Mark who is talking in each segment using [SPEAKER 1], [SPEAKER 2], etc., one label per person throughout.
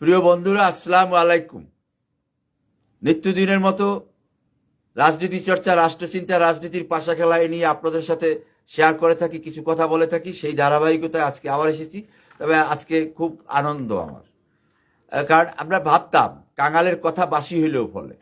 [SPEAKER 1] প্রিয় বন্ধুরা, আসসালামু আলাইকুম। নিত্যদিনের মতো রাজনীতি চর্চা, রাষ্ট্রচিন্তা, রাজনীতির পাশা খেলা নিয়ে আপনাদের সাথে শেয়ার করে থাকি, কিছু কথা বলে থাকি। সেই ধারাবাহিকতায় আজকে আবার এসেছি, তবে আজকে খুব আনন্দ আমার। কারণ আমরা ভাবতাম, কাঙালের কথা বাসি হইলেও ফলে।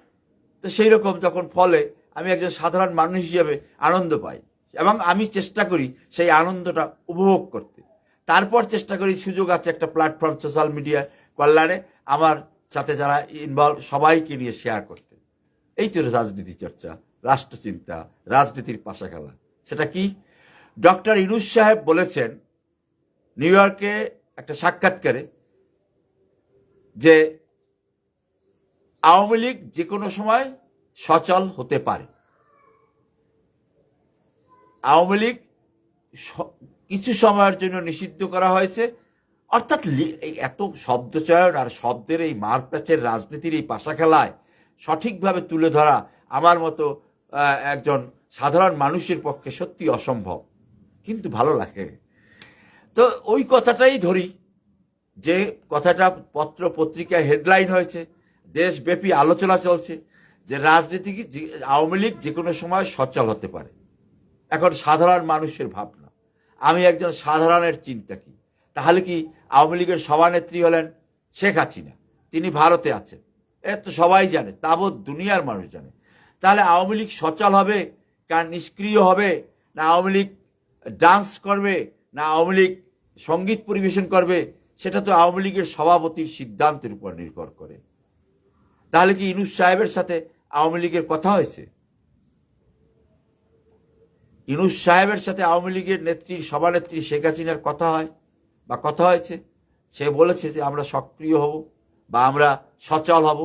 [SPEAKER 1] তো সেই রকম যখন ফলে, আমি একজন সাধারণ মানুষ হিসেবে আনন্দ পাই এবং আমি চেষ্টা করি সেই আনন্দটা উপভোগ করতে। তারপর চেষ্টা করি, সুযোগ আছে একটা প্ল্যাটফর্ম সোশ্যাল মিডিয়া কল্যাণে আমার সাথে যারা ইনভলভ সবাইকে নিয়ে শেয়ার করতে। এই তো রাজনীতি চর্চা, রাষ্ট্রচিন্তা, রাজনীতির পাশা খেলা সেটা কি? ডক্টর ইনুস সাহেব বলেছেন, নিউ ইয়র্কে একটা সাক্ষাৎকারে যে আওয়ামী লীগ যে কোনো সময় সচল হতে পারে। আওয়ামী লীগ কিছু সময়ের জন্য নিষিদ্ধ করা হয়েছে অর্থাৎ এত শব্দচয়ন আর শব্দের এই মারপ্যাচের রাজনীতির এই পাশা খেলায় সঠিকভাবে তুলে ধরা আমার মতো একজন সাধারণ মানুষের পক্ষে সত্যি অসম্ভব। কিন্তু ভালো লাগে। তো ওই কথাটাই ধরি যে কথাটা পত্র পত্রিকায় হেডলাইন হয়েছে, দেশব্যাপী আলোচনা চলছে যে রাজনীতি আওয়ামী লীগ যে কোনো সময় সচল হতে পারে। এখন সাধারণ মানুষের ভাবনা। আমি একজন সাধারণের চিন্তা কি? তাহলে কি আওয়ামী লীগের সভানেত্রী হলেন শেখ হাসিনা। তিনি ভারতে আছেন। এ তো সবাই জানে, তাবৎ দুনিয়ার মানুষ জানে। তাহলে আওয়ামী লীগ সচল হবে কার নিষ্ক্রিয় হবে, না আওয়ামী লীগ ডান্স করবে, না আওয়ামী লীগ সংগীত পরিবেশন করবে? সেটা তো আওয়ামী লীগের সভাপতির সিদ্ধান্তের উপর নির্ভর করে। তাহলে কি ইনুস সাহেবের সাথে আওয়ামী লীগের কথা হয়েছে? ইনুস সাহেবের সাথে আওয়ামী লীগের নেত্রী, সভানেত্রী শেখ হাসিনার কথা হয়? বা কথা হয়েছে, সে বলেছে যে আমরা সক্রিয় হব বা আমরা সচল হব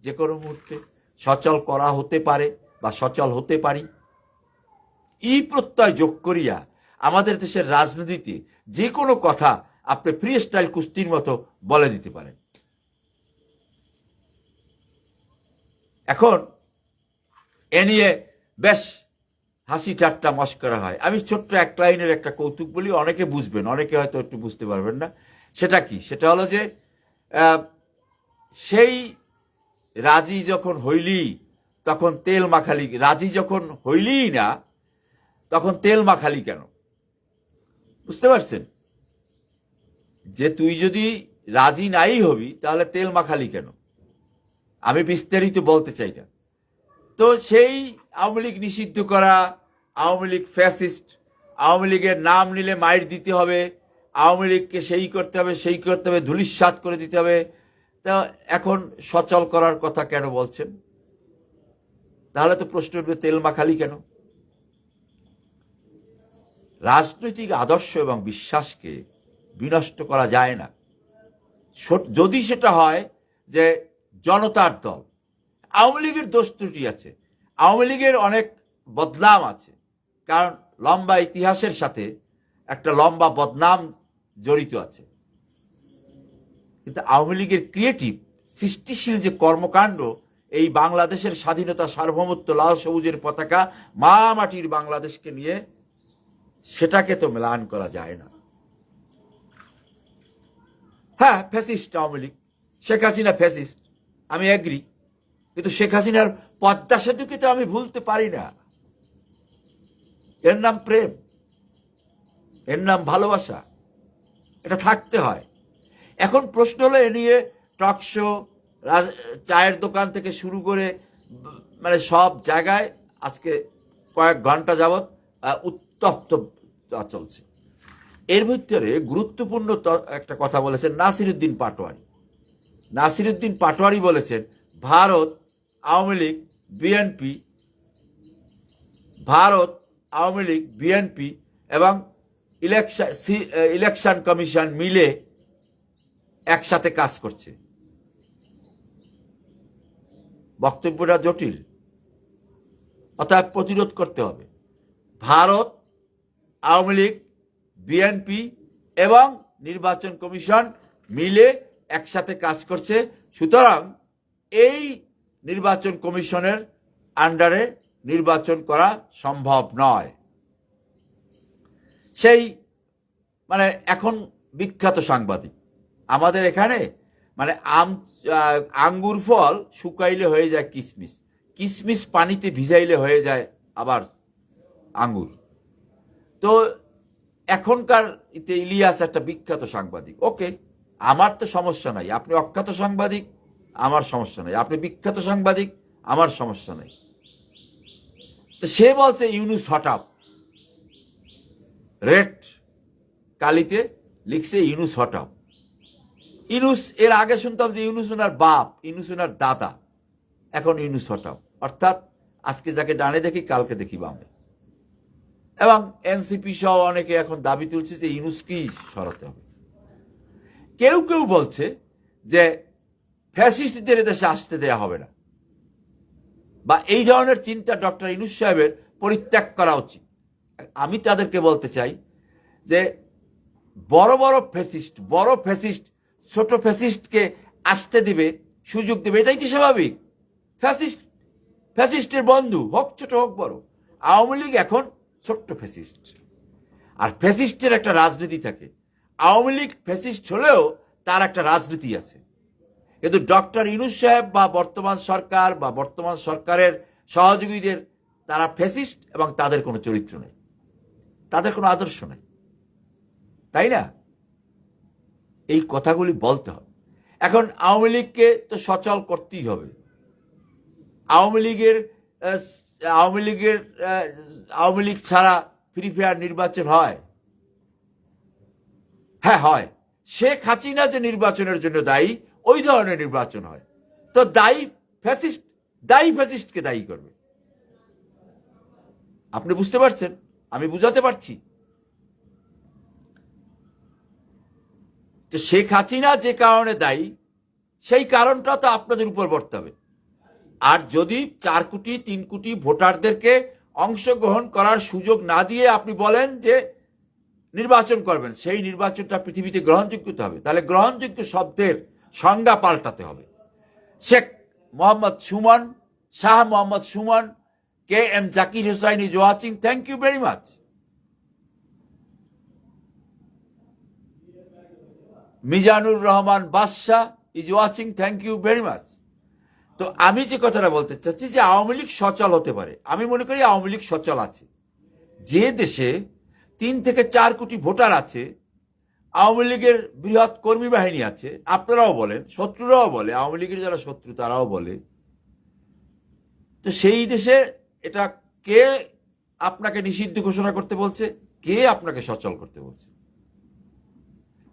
[SPEAKER 1] যে কোনো মুহূর্তে। সচল করা হতে পারে বা সচল হতে পারি। এই প্রত্যয় যোগ করিয়া আমাদের দেশের রাজনীতিতে যে কোনো কথা আপনি ফ্রি স্টাইল কুস্তির মতো বলে দিতে পারেন। এখন এ নিয়ে বেশ হাসি ঠাট্টা মস্করা হয়। আমি ছোট্ট এক লাইনের একটা কৌতুক বলি, অনেকে বুঝবেন, অনেকে হয়তো একটু বুঝতে পারবেন না। সেটা কি? সেটা হলো যে সেই রাজি যখন হইলি, তখন তেল মাখালি, রাজি যখন হইলি না, তখন তেল মাখালি কেন? বুঝতে পারছেন? যে তুই যদি রাজি নাই হবি, তাহলে তেল মাখালি কেন? আমি বিস্তারিত বলতে চাই না। তো সেই আওয়ামী লীগ নিষিদ্ধ করা, আওয়ামী লীগ ফ্যাসিস্ট আওয়ামী লীগের নাম নিলে মাইর দিতে হবে, আওয়ামী লীগকে সেই করতে হবে, সেই করতে হবে ধুলিস্বাত করে দিতে হবে। তা এখন সচল করার কথা কেন বলছেন? তাহলে তো প্রশ্ন উঠবে, তেল মাখালি কেন? রাজনৈতিক আদর্শ এবং বিশ্বাসকে বিনষ্ট করা যায় না। যদি সেটা হয় যে জনতার দল আওয়ামী লীগের দোষ ত্রুটি আছে। আওয়ামী লীগের অনেক বদনাম আছে। কারণ লম্বা ইতিহাসের সাথে একটা লম্বা বদনাম জড়িত আছে। কিন্তু আওয়ামী লীগের ক্রিয়েটিভ সৃষ্টিশীল যে কর্মকাণ্ড, এই বাংলাদেশের স্বাধীনতা সার্বভৌমত্ব লাল সবুজের পতাকা মা মাটির বাংলাদেশকে নিয়ে সেটাকে তো মেলান করা যায় না। হ্যাঁ ফ্যাসিস্ট আওয়ামী লীগ, শেখ হাসিনা ফ্যাসিস্ট, আমি এগ্রি কিন্তু শেখ হাসিনার পদ্মা সেতুকে তো আমি ভুলতে পারি না। এর নাম প্রেম, এর নাম ভালোবাসা, এটা থাকতে হয়। এখন প্রশ্ন হলো, এ নিয়ে টকশো চায়ের দোকান থেকে শুরু করে মানে সব জায়গায় আজকে কয়েক ঘণ্টা যাবৎ উত্তপ্ত চলছে। এর ভিতরে গুরুত্বপূর্ণ একটা কথা বলেছেন নাসিরুদ্দিন পাটোয়ারি। নাসিরুদ্দিন পাটোয়ারি বলেছেন, ভারত আওয়ামী লীগ, বিএনপি, ভারত, আওয়ামী লীগ, বিএনপি এবং ইলেকশন ইলেকশন কমিশন মিলে একসাথে কাজ করছে। বক্তব্যটা জটিল। অর্থাৎ প্রতিরোধ করতে হবে। ভারত, আওয়ামী লীগ, বিএনপি এবং নির্বাচন কমিশন মিলে একসাথে কাজ করছে। সুতরাং এই নির্বাচন কমিশনের আন্ডারে নির্বাচন করা সম্ভব নয়। সেই মানে এখন বিখ্যাত সাংবাদিক। আমাদের এখানে মানে আম আঙ্গুর ফল শুকাইলে হয়ে যায় কিসমিস। কিসমিস পানিতে ভিজাইলে হয়ে যায় আবার আঙ্গুর। তো এখনকার ইতে ইলিয়াস একটা বিখ্যাত সাংবাদিক। ওকে, আমার তো সমস্যা নাই। আপনি অখ্যাত সাংবাদিক আমার সমস্যা নেই। আপনি বিখ্যাত সাংবাদিক, আমার সমস্যা নেই। তো সে বলছে, ইউনুস হঠাৎ রেড কালিতে লিখছে, ইউনুস হঠাৎ ইউনুস, এর আগে শুনতাম যে ইউনুস ওনার বাপ, ইউনুস ওনার দাদা। এখন ইউনুস হঠাৎ অর্থাৎ আজকে যাকে ডানে দেখি, কালকে দেখি বামে। এবং এনসিপি সহ অনেকে এখন দাবি তুলছে যে ইউনুসকেই সরাতে হবে। কেউ কেউ বলছে যে ফ্যাসিস্টদের দেশে আসতে দেয়া হবে না। বা এই ধরনের চিন্তা ডক্টর ইনুস সাহেবের পরিত্যাগ করা উচিত। আমি তাদেরকে বলতে চাই যে বড় বড় ফ্যাসিস্ট বড় ফ্যাসিস্ট, ছোট ফ্যাসিস্টকে আসতে দিবে, সুযোগ দেবে, এটাই কি স্বাভাবিক। ফ্যাসিস্ট, ফ্যাসিস্টের বন্ধু, হোক ছোট হোক বড়, আওয়ামী লীগ এখন ছোট্ট ফ্যাসিস্ট। আর ফ্যাসিস্টের একটা রাজনীতি থাকে। আওয়ামী লীগ ফ্যাসিস্ট হলেও তার একটা রাজনীতি আছে। কিন্তু ডক্টর ইনুস সাহেব বা বর্তমান সরকার বা বর্তমান সরকারের সহযোগীদের, তারা ফেসিস্ট এবং তাদের কোনো চরিত্র নেই। তাদের কোনো আদর্শ নেই। তাই না? এই কথাগুলি বলতে হবে। এখন আওয়ামী লীগকে তো সচল করতেই হবে। আওয়ামী লীগের আওয়ামী লীগের আওয়ামী লীগ ছাড়া ফ্রি ফায়ার নির্বাচন হয়। হ্যাঁ হয়। শেখ হাসিনা যে নির্বাচনের জন্য দায়ী ওই ধরনের নির্বাচন হয়। তো দায়ী ফ্যাসিস্ট দায়ী ফ্যাসিস্টকে দায়ী করবে। আপনি বুঝতে পারছেন? আমি বুঝাতে পারছি। তো শেখ হাসিনা যে কারণে দায়ী, সেই কারণটা তো আপনাদের উপর বর্তাবে। আর যদি চার কোটি, তিন কোটি ভোটারদেরকে অংশগ্রহণ করার সুযোগ না দিয়ে আপনি বলেন যে নির্বাচন করবেন, সেই নির্বাচনটা পৃথিবীতে গ্রহণযোগ্য হবে। তাহলে গ্রহণযোগ্য শব্দের সংজ্ঞা পাল্টাতে হবে। Sheikh Mohammad Suman, Shah Mohammad Suman, K M Zakir Hussain is watching thank you very much Mizanur Rahman Badshah is watching thank you very much তো আমি যে কথাটা বলতে চাচ্ছি যে আওয়ামী লীগ সচল হতে পারে। আমি মনে করি আওয়ামী লীগ সচল আছে। যে দেশে তিন থেকে চার কোটি ভোটার আছে আওয়ামী লীগের বৃহৎ কর্মী বাহিনী আছে, আপনারাও বলেন, শত্রুরাও বলে, আওয়ামী লীগের যারা শত্রু তারাও বলে। তো সেই দেশে এটা কে আপনাকে নিষিদ্ধ ঘোষণা করতে বলছে? কে আপনাকে সচল করতে বলছে?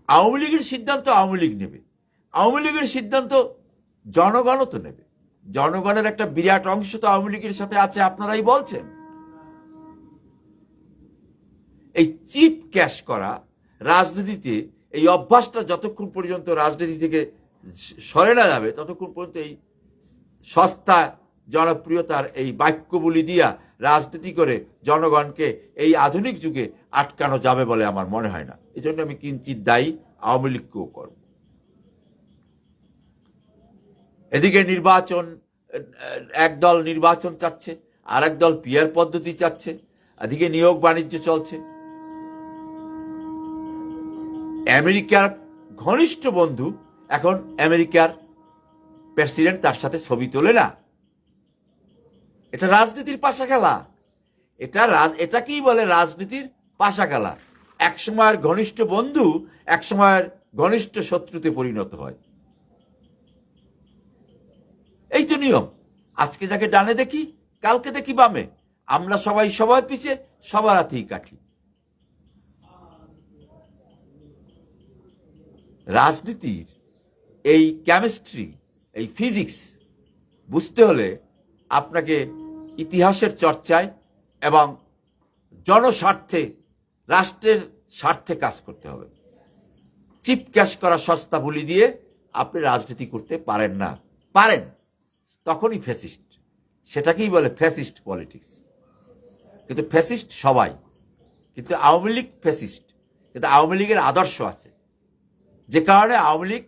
[SPEAKER 1] আওয়ামী লীগের সিদ্ধান্ত আওয়ামী লীগ নেবে। আওয়ামী লীগের সিদ্ধান্ত জনগণও তো নেবে। জনগণের একটা বিরাট অংশ তো আওয়ামী লীগের সাথে আছে, আপনারাই বলছেন। এই চিপ ক্যাশ করা রাজনীতিতে এই অভ্যাসটা যতক্ষণ পর্যন্ত রাজনীতি থেকে সরে না যাবে, ততক্ষণ পর্যন্ত এই সস্তা জনপ্রিয়তার এই বাক্যবলি দিয়া রাজনীতি করে জনগণকে এই আধুনিক যুগে আটকানো যাবে বলে আমার মনে হয় না। এই জন্য আমি কিঞ্চিত দায়ী, আওয়ামী লীগকেও করব। এদিকে নির্বাচন, এক দল নির্বাচন চাচ্ছে আর দল পিয়ার পদ্ধতি চাচ্ছে, এদিকে নিয়োগ বাণিজ্য চলছে। আমেরিকার ঘনিষ্ঠ বন্ধু এখন আমেরিকার প্রেসিডেন্ট, তার সাথে ছবি তোলে না। এটা রাজনীতির পাশা খেলা এটা রাজ এটা কি বলে রাজনীতির পাশা খেলা এক সময়ের ঘনিষ্ঠ বন্ধু এক সময়ের ঘনিষ্ঠ শত্রুতে পরিণত হয়। এই তো নিয়ম। আজকে যাকে ডানে দেখি, কালকে দেখি বামে। আমরা সবাই সবার পিছে, সবার হাতেই কাঠি। রাজনীতির এই কেমিস্ট্রি এই ফিজিক্স বুঝতে হলে আপনাকে ইতিহাসের চর্চায় এবং জনস্বার্থে, রাষ্ট্রের স্বার্থে কাজ করতে হবে। চিপ ক্যাশ করা সস্তা বলি দিয়ে আপনি রাজনীতি করতে পারেন না। পারেন, তখনই ফ্যাসিস্ট সেটাকেই বলে ফ্যাসিস্ট পলিটিক্স কিন্তু ফ্যাসিস্ট সবাই, কিন্তু আওয়ামী লীগ ফ্যাসিস্ট কিন্তু আওয়ামী লীগের আদর্শ আছে। যে কারণে আওয়ামী লীগ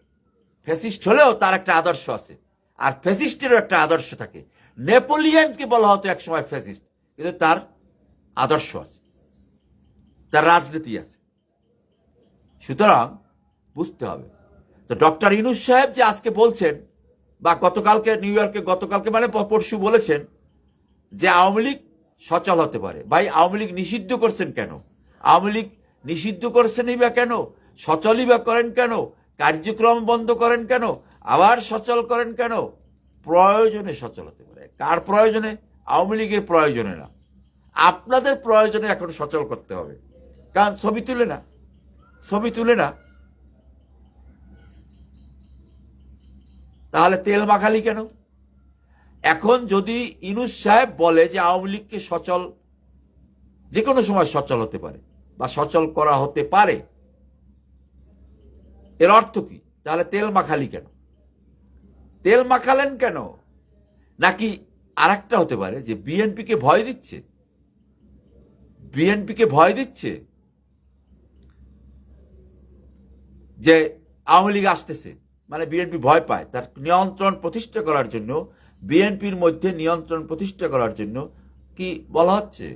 [SPEAKER 1] ফ্যাসিস্ট হলেও তার একটা আদর্শ আছে। আর ফ্যাসিস্টেরও একটা আদর্শ থাকে। নেপোলিয়ানকে বলা হতো একসময় ফ্যাসিস্ট, কিন্তু তার আদর্শ আছে। তার রাজনীতি আছে। সুতরাং বুঝতে হবে। তো ডক্টর ইনুস সাহেব যে আজকে বলছেন, বা গতকালকে, নিউ ইয়র্কে গতকালকে মানে পরশু বলেছেন, যে আওয়ামী লীগ সচল হতে পারে। ভাই, আওয়ামী লীগ নিষিদ্ধ করছেন কেন? আওয়ামী লীগ নিষিদ্ধ করছেনই বা কেন? সচলই বা করেন কেন? কার্যক্রম বন্ধ করেন কেন? আবার সচল করেন কেন? প্রয়োজনে সচল হতে পারে। কার প্রয়োজনে? আওয়ামী লীগের প্রয়োজনে না। আপনাদের প্রয়োজনে এখন সচল করতে হবে। কারণ ছবি তুলে না। ছবি তুলে না। তাহলে তেল মাখালি কেন? এখন যদি ইনুস সাহেব বলে যে আওয়ামী লীগকে সচল, যে কোনো সময় সচল হতে পারে বা সচল করা হতে পারে এর অর্থ কি? তাহলে তেল মাখালি কেন? তেল মাখালেন কেন? নাকি আরেকটা হতে পারে যে বিএনপিকে ভয় দিচ্ছে? বিএনপিকে ভয় দিচ্ছে যে আওয়ামী লীগ আসতেছে। মানে বিএনপি ভয় পায়। তার নিয়ন্ত্রণ প্রতিষ্ঠা করার জন্য, বিএনপির মধ্যে নিয়ন্ত্রণ প্রতিষ্ঠা করার জন্য কি বলা হচ্ছে?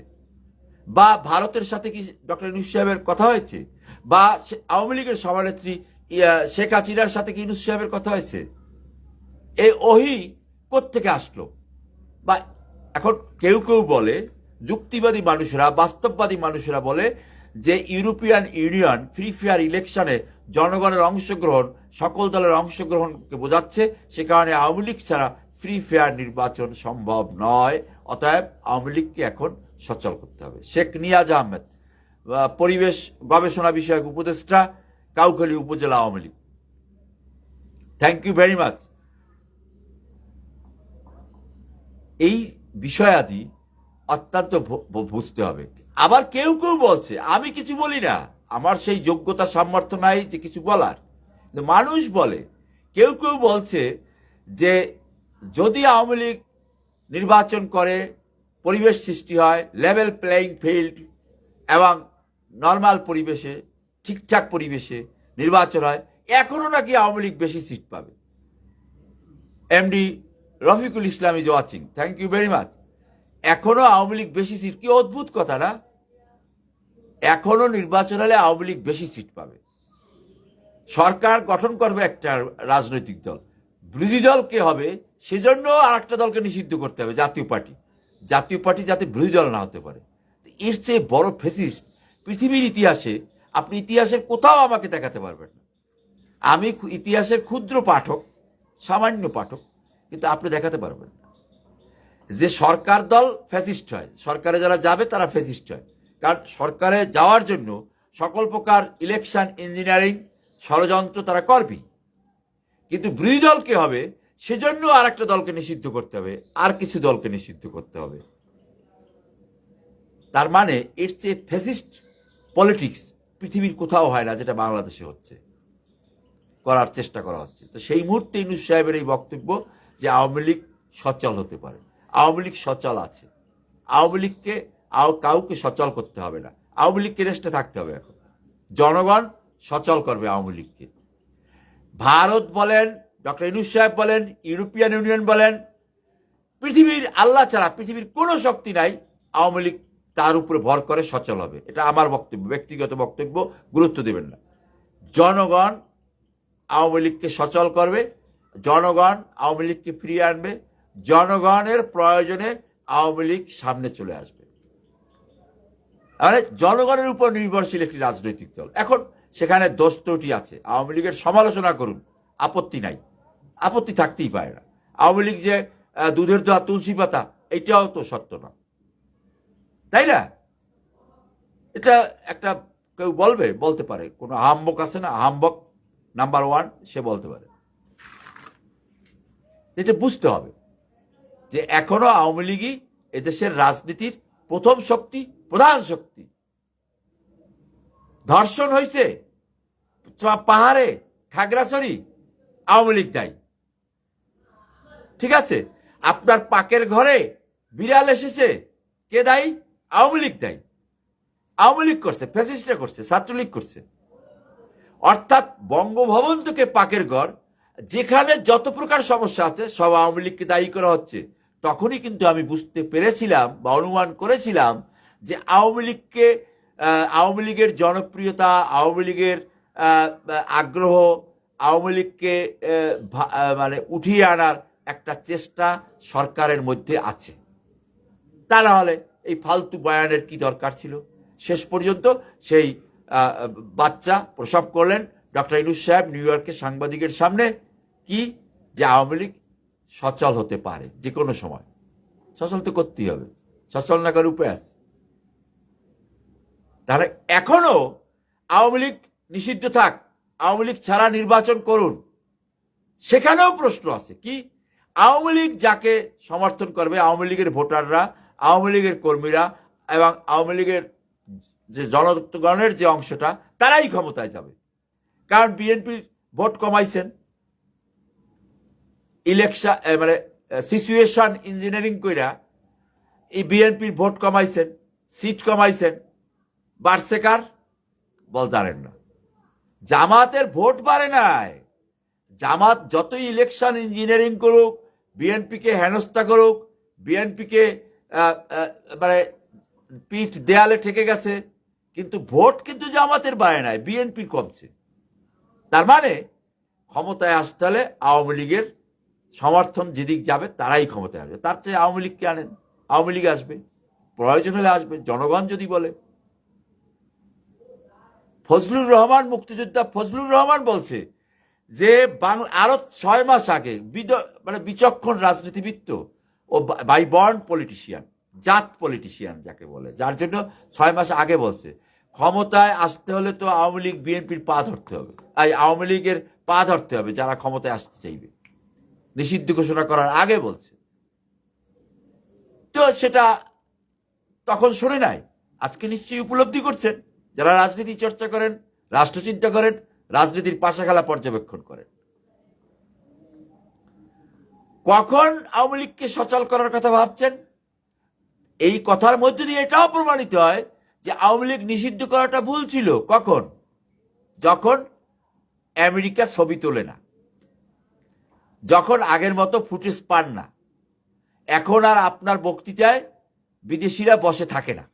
[SPEAKER 1] বা ভারতের সাথে কি ডক্টর ইনুস সাহেবের কথা হয়েছে? বা আওয়ামী লীগের সভানেত্রী শেখ হাসিনার সাথে কি ইনুস সাহেবের কথা হয়েছে? এই ওহি কোত্থেকে আসলো? বা এখন কেউ কেউ বলে যুক্তিবাদী মানুষরা বাস্তববাদী মানুষরা বলে যে ইউরোপিয়ান ইউনিয়ন ফ্রি ফেয়ার ইলেকশনে জনগণের অংশগ্রহণ সকল দলের অংশগ্রহণকে বোঝাচ্ছে। সে কারণে আওয়ামী লীগ ছাড়া ফ্রি ফেয়ার নির্বাচন সম্ভব নয়। অতএব আওয়ামী লীগকে এখন সচল করতে হবে। শেখ নিয়াজ আহমেদ আহ, পরিবেশ গবেষণা বিষয়ক উপদেষ্টা কাউখালী উপজেলা Awami League. Thank you very much এই বিষয়াদি অত্যন্ত বুঝতে হবে। আবার কেউ কেউ বলছে, আমি কিছু বলি না। আমার সেই যোগ্যতা, সামর্থ্য নাই যে কিছু বলার। মানুষ বলে, কেউ কেউ বলছে যে যদি আওয়ামী লীগ নির্বাচন করে, পরিবেশ সৃষ্টি হয় লেভেল প্লেয়িং ফিল্ড এবং নর্মাল পরিবেশে ঠিকঠাক পরিবেশে নির্বাচন হয়, এখনও নাকি আওয়ামী লীগ বেশি সিট পাবে। MD Rafiqul Islam is watching thank you very much এখনও আওয়ামী লীগ বেশি সিট, কি অদ্ভুত কথা না? এখনও নির্বাচন হলে আওয়ামী লীগ বেশি সিট পাবে। সরকার গঠন করবে একটা রাজনৈতিক দল। বিরোধী দল কে হবে, সেজন্য আর একটা দলকে নিষিদ্ধ করতে হবে, জাতীয় পার্টি। জাতীয় পার্টি যাতে বিরোধী দল না হতে পারে। এর চেয়ে বড় ফেসিস্ট পৃথিবীর ইতিহাসে আপনি ইতিহাসের কোথাও আমাকে দেখাতে পারবেন না। আমি ইতিহাসের ক্ষুদ্র পাঠক, সামান্য পাঠক, কিন্তু আপনি দেখাতে পারবেন না। যে সরকার দল ফ্যাসিস্ট হয়, সরকারে যারা যাবে তারা ফ্যাসিস্ট হয়। কারণ সরকারে যাওয়ার জন্য সকল প্রকার ইলেকশন ইঞ্জিনিয়ারিং ষড়যন্ত্র তারা করবি কিন্তু বিরোধী দল কে হবে, সেজন্য আর একটা দলকে নিষিদ্ধ করতে হবে, আর কিছু দলকে নিষিদ্ধ করতে হবে। তার মানে এর চেয়ে ফ্যাসিস্ট পলিটিক্স পৃথিবীর কোথাও হয় না যেটা বাংলাদেশে হচ্ছে। করার চেষ্টা করা হচ্ছে। তো সেই মুহূর্তে ইনুস সাহেবের এই বক্তব্য যে আওয়ামী লীগ সচল হতে পারে। আওয়ামী লীগ সচল আছে। আওয়ামী লীগকে কাউকে সচল করতে হবে না। আওয়ামী লীগকে রেস্টে থাকতে হবে এখন। জনগণ সচল করবে আওয়ামী লীগকে। ভারত বলেন, ডক্টর ইনুস সাহেব বলেন, ইউরোপিয়ান ইউনিয়ন বলেন, পৃথিবীর আল্লাহ ছাড়া পৃথিবীর কোনো শক্তি নাই আওয়ামী লীগ তার উপরে ভর করে সচল হবে। এটা আমার বক্তব্য, ব্যক্তিগত বক্তব্য, গুরুত্ব দেবেন না। জনগণ আওয়ামী লীগকে সচল করবে, জনগণ আওয়ামী লীগকে ফিরিয়ে আনবে, জনগণের প্রয়োজনে আওয়ামী লীগ সামনে চলে আসবে। মানে জনগণের উপর নির্ভরশীল একটি রাজনৈতিক দল। এখন সেখানে দোষ ত্রুটি আছে। আওয়ামী লীগের সমালোচনা করুন, আপত্তি নাই। আপত্তি থাকতেই পারে না। আওয়ামী লীগ যে দুধের দোয়া তুলসী পাতা, এটাও তো সত্য না। তাই না? এটা একটা কেউ বলবে, বলতে পারে। কোনো আহাম্বক আছে না? আহাম্বক নাম্বার ওয়ান সে বলতে পারে। এটা বুঝতে হবে যে এখনও আওয়ামী লীগই এদেশের রাজনীতির প্রথম শক্তি, প্রধান শক্তি। ধর্ষণ হয়েছে পাহাড়ে, খাগড়াছড়ি, আওয়ামী লীগ দায়ী ঠিক আছে? আপনার পাকের ঘরে বিড়াল এসেছে, কে দায়ী? আওয়ামী লীগ দায়ী। আওয়ামী লীগ করছে, ফ্যাসিস্টরা করছে, ছাত্রলীগ করছে। অর্থাৎ বঙ্গভবন থেকে পাকের ঘর, যেখানে যত প্রকার সমস্যা আছে, সব আওয়ামী লীগকে দায়ী করা হচ্ছে। তখনই কিন্তু আমি বুঝতে পেরেছিলাম বা অনুমান করেছিলাম যে আওয়ামী লীগকে আওয়ামী লীগের জনপ্রিয়তা, আওয়ামী লীগের আগ্রহ, আওয়ামী লীগকে মানে উঠিয়ে আনার একটা চেষ্টা সরকারের মধ্যে আছে। তা না হলে এই ফালতু বয়ানের কি দরকার ছিল? শেষ পর্যন্ত সেই বাচ্চা প্রসব করলেন ডক্টর ইনুস সাহেব নিউ ইয়র্কের সাংবাদিকের সামনে। কি? যে আওয়ামী লীগ সচল হতে পারে যে কোনো সময়। সচল তো করতেই হবে। সচল না করার উপায় আছে। তাহলে এখনও আওয়ামী লীগ নিষিদ্ধ থাক, আওয়ামী লীগ ছাড়া নির্বাচন করুন। সেখানেও প্রশ্ন আছে, কি? আওয়ামী লীগ যাকে সমর্থন করবে, আওয়ামী লীগের ভোটাররা আওয়ামী লীগের কর্মীরা এবং আওয়ামী লীগের যে জনগণের যে অংশটা, তারাই ক্ষমতায় যাবে। কারণ বিএনপির ভোট কমাইছেন। ইলেকশন মানে সিচুয়েশন ইঞ্জিনিয়ারিং কইরা এই বিএনপির ভোট কমাইছেন, সিট কমাইছেন, বাড়ছে কার? বল জানেন না। জামাতের ভোট বাড়ে নাই। জামাত যতই ইলেকশন ইঞ্জিনিয়ারিং করুক বিএনপিকে হেনস্থা করুক বিএনপিকে মানে পিঠ দেয়ালে ঠেকে গেছে, কিন্তু ভোট কিন্তু জামাতের বাড়ে নাই, বিএনপি কমছে। তার মানে ক্ষমতায় আসতে হলে আওয়ামী লীগের সমর্থন যেদিক যাবে, তারাই ক্ষমতায় আসবে। তার চেয়ে আওয়ামী লীগকে আনেন? আওয়ামী লীগ আসবে। প্রয়োজন হলে আসবে, জনগণ যদি বলে। ফজলুর রহমান, মুক্তিযোদ্ধা ফজলুর রহমান বলছে যে, বাংলা আরও ছয় মাস আগে মানে বিচক্ষণ রাজনীতিবিদ তো ও বাই বর্ন পলিটিশিয়ান জাত পলিটিশিয়ান যাকে বলে, যার জন্য ছয় মাস আগে বলছে, ক্ষমতায় আসতে হলে তো আওয়ামী লীগ বিএনপির পা ধরতে হবে, এই আওয়ামী লীগের পা ধরতে হবে যারা ক্ষমতায় আসতে চাইবে। নিষিদ্ধ ঘোষণা করার আগে বলছে। তো সেটা তখন শুনে নাই, আজকে নিশ্চয়ই উপলব্ধি করছেন, যারা রাজনীতি চর্চা করেন, রাষ্ট্রচিন্তা করেন, রাজনীতির পাশা খেলা পর্যবেক্ষণ করেন। কখন আওয়ামী লীগকে সচল করার কথা ভাবছেন? এই কথার মধ্যে দিয়ে এটাও প্রমাণিত হয় যে আওয়ামী লীগ নিষিদ্ধ করাটা ভুল ছিল। কখন? যখন আমেরিকা ছবি তোলে না। যখন আগের মতো ফুটেজ পান না। এখন আর আপনার বক্তৃতায় বিদেশিরা বসে থাকে না।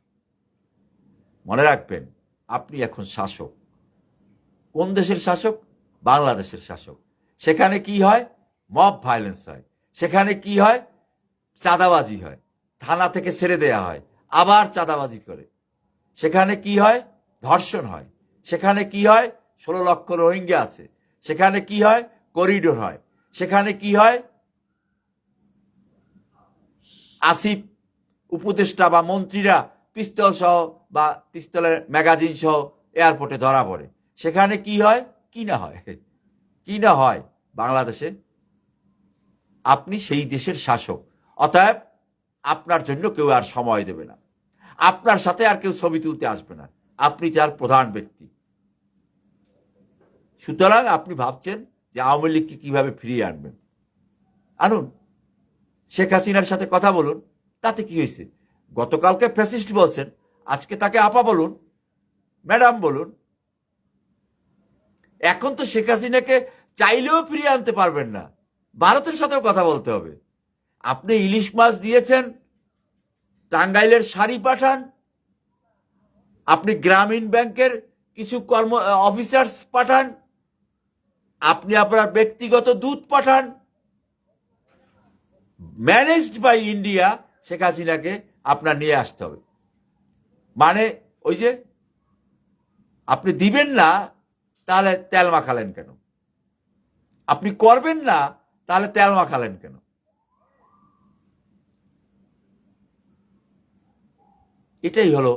[SPEAKER 1] মনে রাখবেন, আপনি এখন শাসক। কোন দেশের শাসক? বাংলাদেশের শাসক। সেখানে কি হয়? মব ভায়োলেন্স হয়। সেখানে কি হয়? চাঁদাবাজি হয়। থানা থেকে ছেড়ে দেয়া হয়। আবার চাঁদাবাজি করে। সেখানে কি হয়? ধর্ষণ হয়। সেখানে কি হয়? ষোলো লক্ষ রোহিঙ্গা আছে। সেখানে কি হয়? করিডোর হয়। সেখানে কি হয়? আসিফ উপদেষ্টা বা মন্ত্রীরা পিস্তল সহ বা পিস্তলের ম্যাগাজিন সহ এয়ারপোর্টে ধরা পড়ে। সেখানে কি হয়? কি না হয়? কি না হয় বাংলাদেশে? আপনি সেই দেশের শাসক। অতএব আপনার জন্য কেউ আর সময় দেবে না। আপনার সাথে আর কেউ ছবি তুলতে আসবে না। আপনি তার প্রধান ব্যক্তি। সুতরাং আপনি ভাবছেন যে আওয়ামী লীগকে কীভাবে ফিরিয়ে আনবেন? আনুন। শেখ হাসিনার সাথে কথা বলুন। তাতে কি হয়েছে? গতকালকে ফ্যাসিস্ট বলছেন, আজকে তাকে আপা বলুন, ম্যাডাম বলুন। এখন তো শেখ হাসিনাকে চাইলেও ফিরিয়ে আনতে পারবেন না। ভারতের সাথেও কথা বলতে হবে। আপনি ইলিশ মাছ দিয়েছেন, টাঙ্গাইলের শাড়ি পাঠান, আপনি গ্রামীণ ব্যাংকের কিছু কর্ম, অফিসার্স পাঠান, আপনি আপনার ব্যক্তিগত দূত পাঠান। ম্যানেজড বাই ইন্ডিয়া, শেখ হাসিনাকে আপনার নিয়ে আসতে হবে। মানে ওই যে, আপনি দিবেন না, তাহলে তেল মাখালেন কেন? আপনি করবেন না তাহলে তেল মাখালেন কেন? এটাই হলো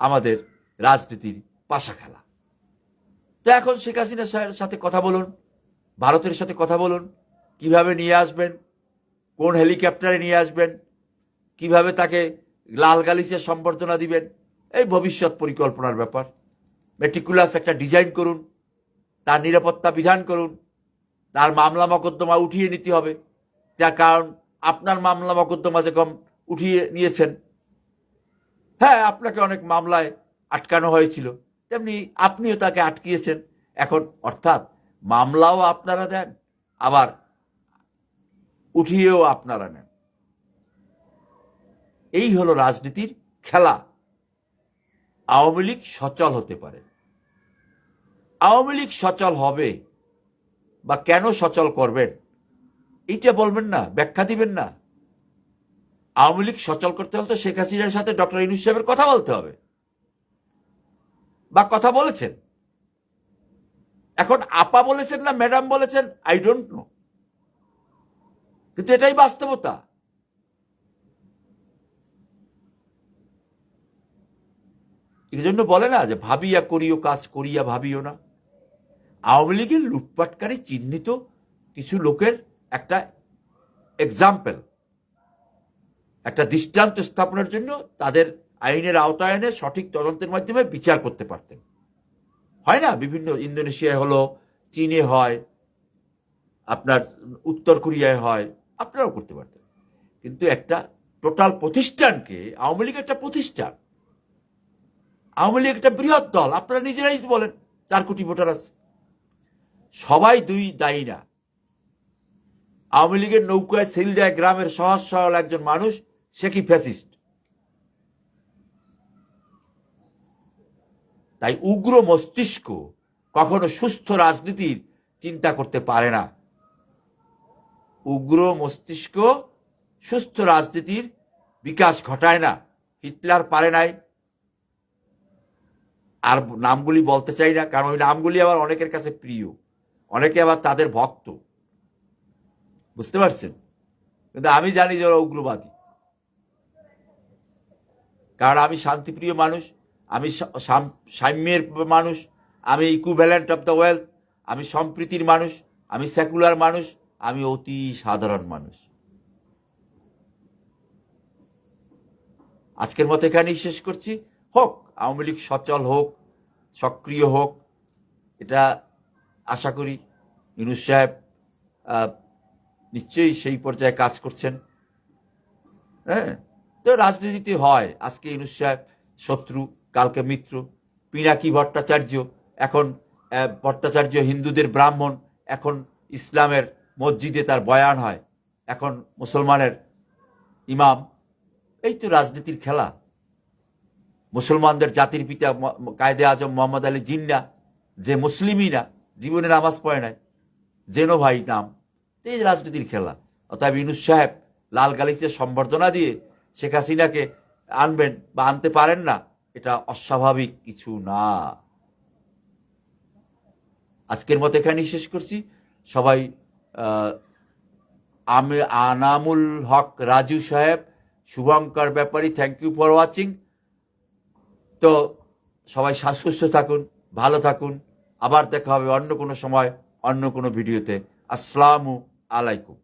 [SPEAKER 1] আমাদের রাজনীতির পাশা খেলা। তো এখন শেখ হাসিনার সাথে কথা বলুন, ভারতের সাথে কথা বলুন, কীভাবে নিয়ে আসবেন, কোন হেলিকপ্টারে নিয়ে আসবেন, কীভাবে তাকে লাল গালিচে সম্বর্ধনা দিবেন, এই ভবিষ্যৎ পরিকল্পনার ব্যাপার। মেটিকুলাস একটা ডিজাইন করুন, তার নিরাপত্তা বিধান করুন তার মামলা মকদ্দমা উঠিয়ে নিতে হবে। যার কারণ আপনার মামলা মকদ্দমা যেরকম উঠিয়ে নিয়েছেন হ্যাঁ আপনাকে অনেক মামলায় আটকানো হয়েছিল। তেমনি আপনিও তাকে আটকিয়েছেন। এখন অর্থাৎ মামলাও আপনারা দেন, আবার উঠিয়েও আপনারা নেন। এই হলো রাজনীতির খেলা। আওয়ামী লীগ সচল হতে পারে। আওয়ামী লীগ সচল হবে বা কেন সচল করবেন? এইটা বলবেন না, ব্যাখ্যা দিবেন না। আওয়ামী লীগ সচল করতে হলে তো শেখ হাসিনার সাথে ডক্টর ইনুস সাহেবের কথা বলতে হবে। বা কথা বলেছেন। এখন আপা বলেছেন না ম্যাডাম বলেছেন? আই ডোন্ট নো কিন্তু এটাই বাস্তবতা। এই জন্য বলে না যে ভাবিয়া করিও, কাজ করিয়া ভাবিও না। আওয়ামী লীগের লুটপাটকারী চিহ্নিত কিছু লোকের একটা এক্সাম্পল একটা দৃষ্টান্ত স্থাপনের জন্য তাদের আইনের আওতায়নে সঠিক তদন্তের মাধ্যমে বিচার করতে পারতেন। হয় না? বিভিন্ন ইন্দোনেশিয়ায় হলো, চীনে হয়, আপনার উত্তর কোরিয়ায় হয়, আপনারাও করতে পারতেন। কিন্তু একটা টোটাল প্রতিষ্ঠানকে, আওয়ামী লীগ একটা প্রতিষ্ঠান, আওয়ামী লীগ একটা বৃহৎ দল, আপনারা নিজেরাই বলেন, চার কোটি ভোটার আছে। সবাই দুই দায়ী না। আওয়ামী লীগের নৌকায় সিলডায় গ্রামের সহজ সরল একজন মানুষ, সে কি ফ্যাসিস্ট? তাই উগ্র মস্তিষ্ক কখনো সুস্থ রাজনীতির চিন্তা করতে পারে না। উগ্র মস্তিষ্ক সুস্থ রাজনীতির বিকাশ ঘটায় না, হিটলার পারে নাই। আর নামগুলি বলতে চাই না, কারণ ওই নামগুলি আবার অনেকের কাছে প্রিয়। অনেকে আবার তাদের ভক্ত। বুঝতে পারছেন? কিন্তু আমি জানি যে ওরা উগ্রবাদী। কারণ আমি শান্তিপ্রিয় মানুষ, আমি সাম- সাম্যের মানুষ, আমি ইকুভ্যালেন্ট অফ দ্য ওয়েলথ আমি সম্প্রীতির মানুষ, আমি সেকুলার মানুষ, আমি অতি সাধারণ মানুষ। আজকের মতো এখানেই শেষ করছি। হোক, আওয়ামী লীগ সচল হোক, সক্রিয় হোক, এটা আশা করি ইউনুস সাহেব নিশ্চয়ই সেই পর্যায়ে কাজ করছেন। হ্যাঁ তো রাজনীতিতে হয়। আজকে ইউনুস সাহেব শত্রু, কালকে মিত্র, পিনাকি ভট্টাচার্য, এখন ভট্টাচার্য হিন্দুদের ব্রাহ্মণ, এখন ইসলামের মসজিদে তার বয়ান হয়, এখন মুসলমানের ইমাম। এই তো রাজনীতির খেলা। মুসলমানদের জাতির পিতা কায়দে আজম মোহাম্মদ আলী জিন্না, যে মুসলিমই না জীবনে নামাজ পড়ে নাই। জেনো ভাই নাম। এই রাজনীতির খেলা। অতএব ইউনুস সাহেব লাল গালিচে সম্বর্ধনা দিয়ে শেখ হাসিনাকে আনবেন বা আনতে পারেন না, এটা অস্বাভাবিক কিছু না। আজকের মতো এখানেই শেষ করছি। সবাই আমি আনামুল হক রাজু সাহেব, Shubhankar Byapari thank you for watching তো সবাই শ্বাসকষ্ট থাকুন, ভালো থাকুন। আবার দেখা হবে অন্য কোনো সময় অন্য কোনো ভিডিওতে। আসসালামু আলাইকুম।